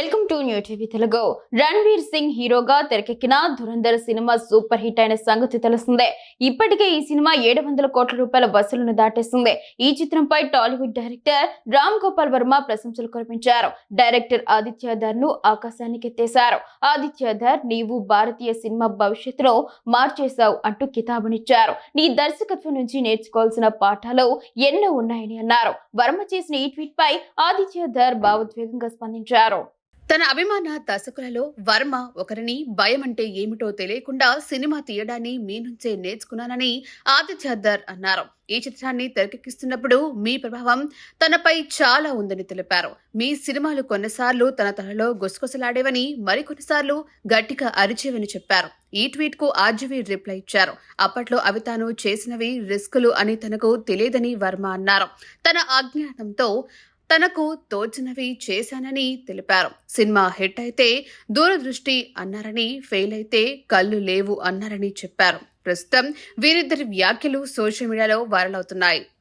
Welcome to new TV Telugu. Ranveer Singh హీరోగా తెరకెక్కిన Dhurandhar cinema super hit అయిన సంగతి తెలిసిందే ఇప్పటికే ఈ సినిమా ఏడు వందల కోట్ల రూపాయల వసూలను దాటేస్తుంది ఈ చిత్రంపై టాలీవుడ్ డైరెక్టర్ రామ్ గోపాల్ వర్మ ప్రశంసలు కురిపించారు. డైరెక్టర్ ఆదిత్య ధర్ను ఆకాశానికి ఎత్తేశారు. ఆదిత్య ధర్ నీవు భారతీయ సినిమా భవిష్యత్తులో మార్చేశావు అంటూ కితాబునిచ్చారు. నీ దర్శకత్వం నుంచి నేర్చుకోవాల్సిన పాఠాలు ఎన్నో ఉన్నాయని అన్నారు. వర్మ చేసిన ఈ ట్వీట్ పై ఆదిత్య ధర్ భావోద్వేగంగా స్పందించారు. తన అభిమాన దర్శకులలో వర్మ ఒకరిని భయం అంటే ఏమిటో తెలియకుండా సినిమా తీయడాన్ని మీ నుంచే నేర్చుకున్నానని ఆదిత్య అన్నారు. ఈ చిత్రాన్ని తెరకెక్కిస్తున్నప్పుడు మీ ప్రభావం తనపై చాలా ఉందని తెలిపారు. మీ సినిమాలు కొన్నిసార్లు తన తనలో గుసగుసలాడేవని మరికొన్నిసార్లు గట్టిగా అరిచేవని చెప్పారు. ఈ ట్వీట్కు ఆర్జీవి రిప్లై ఇచ్చారు. అప్పట్లో అవి తాను చేసినవి రిస్కులు అని తనకు తెలియదని వర్మ అన్నారు. తన అజ్ఞానంతో తనకు తోచినవి చేశానని తెలిపారు. సినిమా హిట్ అయితే దూరదృష్టి అన్నారని ఫెయిల్ అయితే కళ్ళు లేవు అన్నారని చెప్పారు. ప్రస్తుతం వీరిద్దరి వ్యాఖ్యలు సోషల్ మీడియాలో వైరల్ అవుతున్నాయి.